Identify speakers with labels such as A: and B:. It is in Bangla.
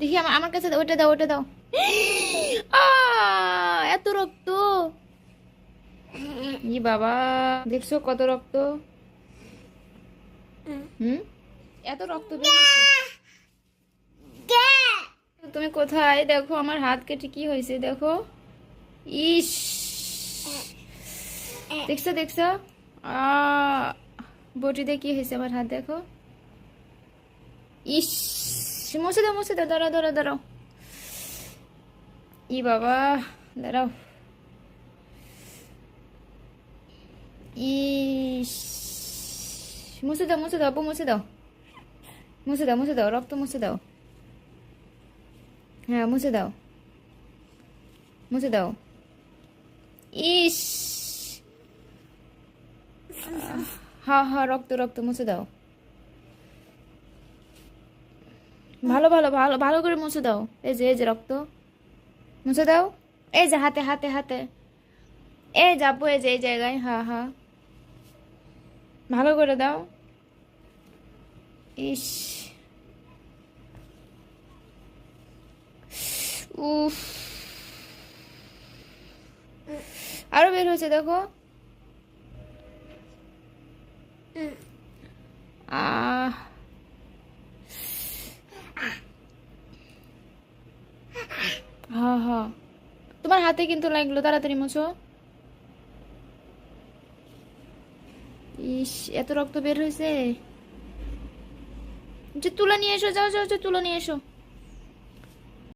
A: দেখি আমার কাছে ওটা দাও ওটা দাও। এত রক্ত। ই বাবা, দেখছ কত রক্ত? হুম? এত রক্ত তুমি কোথায়? দেখো, আমার হাত কেটে কি হয়েছে, দেখো। ইস। দেখছ দেখছ? বটিতে কি হয়েছে আমার হাত, দেখো। ইস। মুছে দাও মুছে দাও দাঁড়াও দাঁড়াও দাঁড়াও ই বাবা দাঁড়াও ইস মুছে দাও মুছে দাও আপু মুছে দাও মুছে দাও মুছে দাও রক্ত মুছে দাও হ্যাঁ মুছে দাও মুছে দাও ইস হ্যাঁ হ্যাঁ রক্ত রক্ত মুছে দাও ভালো ভালো ভালো ভালো করে মুছে দাও। এই যে এই যে রক্ত। মুছে দাও। এই যে, হাতে হাতে হাতে। এই যাব এই যে, এই জায়গায় হ্যাঁ হ্যাঁ ভালো করে দাও। ইস। উফ। আরও বের হয়েছে, দেখো। আহ হ্যাঁ হ্যাঁ। তোমার হাতে কিন্তু লাগল, তাড়াতাড়ি মোছো। ইস, এত রক্ত বের হয়েছে যে তুলা নিয়ে এসো, যাও যাও তুলে তুলা নিয়ে এসো।